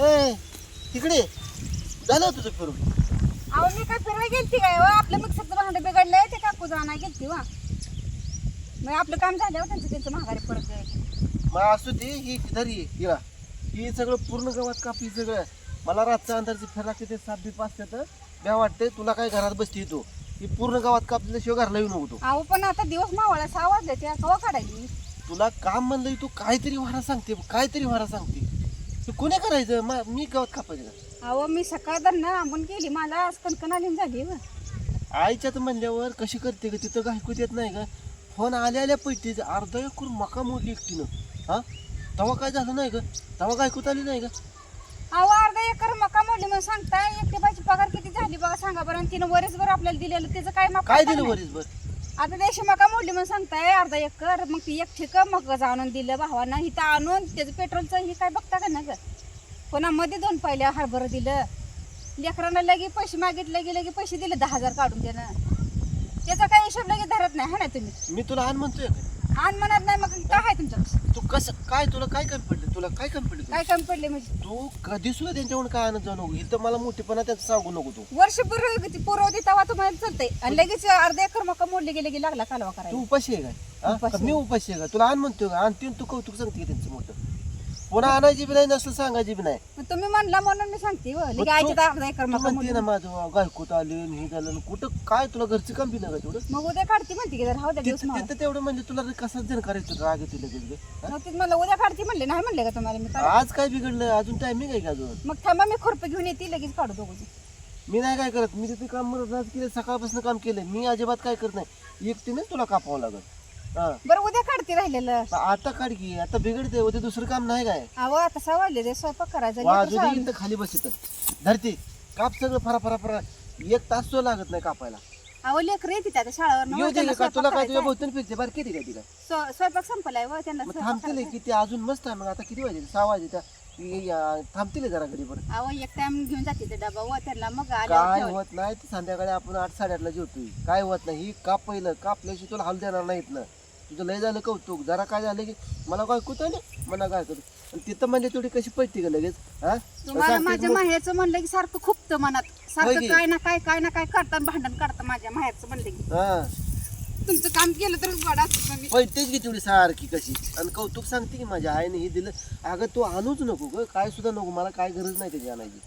ए तिकडे. झालं तुझं फिरून? अहो मी काय फिरायला गेलती काय? व आपलं मिक्सरचं भांडं बिघडलंय ते काकू जाणार गेलती वा मग आपलं काम झाल्यावर त्यांचं त्यांचं महागारी पडत मग असू दे ही धरी हिला. ही सगळं पूर्ण गावात कापली सगळं. मला रातच्या अंधारची फिरा किती सात बी पाच तर ब्या वाटते तुला काय घरात बसती तू. ही पूर्ण गावात कापल्याशिवाय घरला येऊ नको तू. अहो पण आता दिवस मावळा सहा वाजले त्या कवा काढायची? तुला काम म्हणलंय तू काहीतरी वारा सांगते काहीतरी वारा सांगते. तू कोणी करायचं? मा- मी गावात कापायचं का? अहो मी सकाळ दरनं आंबून गेली मला आज कणकण आली झाली व. आईच्यात म्हणल्यावर कशी करते का तिथं गायकू देत नाही का फोन आल्या आल्या पैसे अर्धा एकर मका मोडली एकटीनं. हा? तेव्हा काय झालं नाही का तेव्हा गायकूत आली नाही का अहो अर्धा एकर मका मोडली म्हणून सांगता एकटे बाईची पगार किती झाली बघा सांगा बरं. आणि तिनं वरेसभर आपल्याला दिलेलं. त्याचं काय माप काय दिलं. वरीस बर आता देशी मका मोडली म्हणून सांगताय अर्धा एकर मग ती एक ठिक मग जाणून दिलं भावानं. इथं आणून त्याचं पेट्रोलचं ही काय बघता का ना ग? पुन्हा मध्ये दोन पाहिल्या हरभरं दिलं. लेकरांना लगे पैसे मागितले की लगे पैसे दिले दहा हजार काढून त्यानं त्याचा काय हिशोब लगे धरत नाही हा ना तुम्ही? मी तुला आण म्हणतोय? आण म्हणत नाही मग काय आहे तुमचं तू कसं काय तुला काय कमी पडलं? तुला काय कमी पडलं तुला? काय कमी पडले म्हणजे? तू कधी सुद्धा त्यांच्याकडून काय आणत जाऊ नको. इथं मला मोठेपणा त्याचं सांगू नको तू. वर्षभर पुरवते तेव्हा तुम्हाला चालतंय. आणि लगेच अर्धा एकर मका मोडली गेले की लागला कालवा तू करायला. उपाशी आहे काय? हा? उपाशी का मी उपाशी आहे का? तुला आण म्हणतोय का? आणते तू कौतुक सांगते का त्यांचं मोठं? पुन्हा आणायची बी नाही नसलं सांगायची बी नाही. मग तुम्ही म्हणला म्हणून मी सांगते लगे तू मका म्हणते ना माझं गायकोत आले आणि हे झालं आणि कुठं काय तुला घरचं काम बी नाही का तेवढं? मग उद्या काढते म्हणते की राहू द्या दिवस तिथं मावळा. तिथं तेवढं म्हणजे तुला कसा जण करायचं राग येतो लगेच ग? हा? मग ते मला उद्या काढते म्हणले नाही म्हणले का तुम्हाला मी? काढ- आज काय बिघडलं? अजून टायमिंग आहे का अजून? मग थांबा मी खुरपी घेऊन येते लगेच काढू दोघं मी नाही काय करत. मी तिथे काम राज केलं सकाळपासून काम केलं मी अजिबात काय करत नाही. एकटीनेच तुला कापावं लागत हा. बरं उद्या काढते राहिलेलं. आता काढ की आता बिघडते उद्या दुसरं काम नाही काय? अहो आता सवाले रे स्वयंपाक करायचा वाजू इथं खाली बसित धरती काप सगळं फरा फरा फरा. एक तास तो लागत नाही कापायला. अहो लेकर येते आता शाळेवर येऊ दे का तुला काय तुझ्या भोवतीने फिरते बरं किती काय तिला? स्वयंपाक संपलाय व त्यांना मग स्वयंपाक थांबतील करायचा. किती अजून मस्त आहे मग आता किती वाजले? सहा या- थांबतील जरा घरी बरं अहो एक टाइम घेऊन जाते ते डबा व त्यांना मग काय आल्यावर होत नाही ते संध्याकाळी आपण आठ साडेआठला जेवतोय. काय होत नाही ही काप पहिलं कापल्याशी तुला हाल देणार नाहीत ना. तुझं लय झालं कौतुक. जरा काय झालं की मला काय कुठं नाही मला काय करू. आणि तिथं म्हणजे थोडी कशी पडते का लगेच हा? तुम्हाला माझ्या माहेरचं म्हणलं की सारखं खुपतं मनात. होय सारखं की? काय ना काय काय ना काय करतात भांडण काढतं माझ्या माहेरचं म्हणलं की. हा. तुमचं काम केलं तर गोडा असतं मी पडतेच की तेवढी सारखी कशी. आणि कौतुक सांगते की माझ्या आईने हे दिलं. अगं तू आणूच नको ग काय सुद्धा नको. मला काय गरज नाही त्याची आणायची.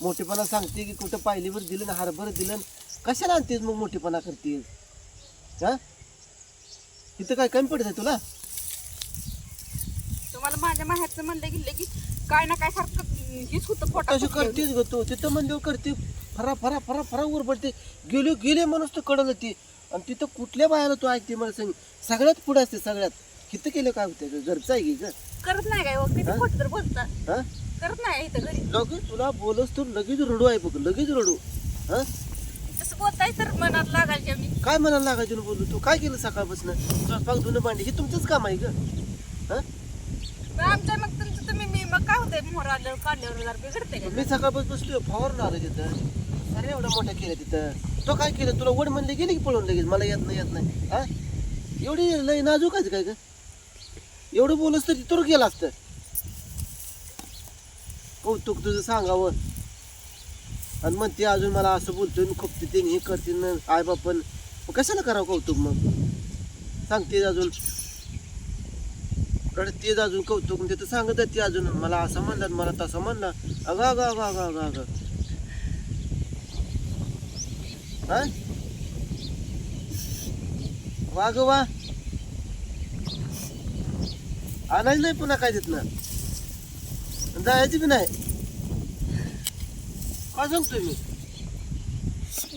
मोठेपणा सांगते की कुठं पायलीवर दिलं ना हरभर दिलं कशाला आणतेस मग मोठेपणा करतेस? हा? तिथं काय कमी पडत आहे तुला? तुम्हाला माझ्या माहेरचं म्हणलं की लगेच काय ना काय सारखं हेच होतं तशी पोटात करतेच ग तू? तिथं म्हणल्यावर करते. फरा फरा फरा फरा वर पडते गेले गेले माणूस तर कडलं ते. आणि तिथं कुठल्या बायाला तू ऐकते मला सांग? सगळ्यात पुढे असते सगळ्यात. किती केलं काय होतं? घरचं आहे की ग? करत नाही काय हो, किती? खोट तर बोलता. हा? करत नाही इथं घरी. लगेच तुला बोलस तर लगेच रडू आहे बघ लगेच रडू. हा? तसं बोलताय तर मनात लागायचे मी. काय म्हणायला लागायचं ना बोलू? तू काय केलं सकाळपासून? स्वयंपाक धुणं भांडी हे तुमचंच काम आहे ग. हा? आमच्या मग तुमचं तुम्ही मी मग काय होतंय? मोहर आल्यावर काढल्यावर जरा बिघडते का? मी सकाळपासून बसलोय फवारून आलो तिथं. अरे एवढं मोठं केलं तिथं. तो काय केलं? तुला वड म्हणले गेली की पळून लगेच? मला येत नाही येत नाही. हा? एवढी लय नाजूक आहे काय ग? एवढं बोलस तर तिथं गेलं असतं. कौतुक तुझं सांगावं. आणि म्हणते अजून मला असं बोलतोय खूप तिथे हे करतील आई बापन मग कशाला करावं कौतुक मग? सांगते अजून. रडतेच अजून कौतुक म्हणजे आणि तिथं सांगत ते अजून. मला असं म्हणतात मला तसं म्हणणार अगं अगं अगं अगं अगं अगं. हा? वा ग वा. आणायच नाही पुन्हा काय तिथनं? जायचं बी नाही. काय सांगतोय मी?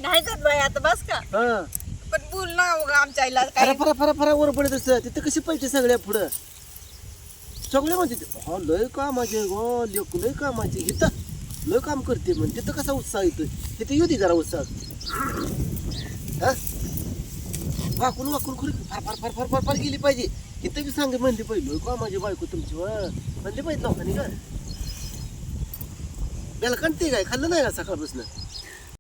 नाही जात बाई आता बस का? हा. पण बोल ना उगा आमच्या आईला फरा फरा फरा फरा वर पडत असतं. तिथं कशी पाहिजे सगळ्या पुढं? सगळे म्हणते ते, हा लय कामाचे गो लेकू लय कामाचे इथं लय काम करते म्हण. तिथं कसा उत्साह येतोय? तिथं येऊ दे जरा उत्साह. हा? वाकून वाकून खुरी फार फार फार फार फार फार गेली पाहिजे. इथं बी सांगे म्हणली पाहिजे लय कामाची बायको तुमची वा म्हणली पाहिजे लोकांनी का? त्याला कंटे काय? खाल्लं नाही ना सकाळपासून?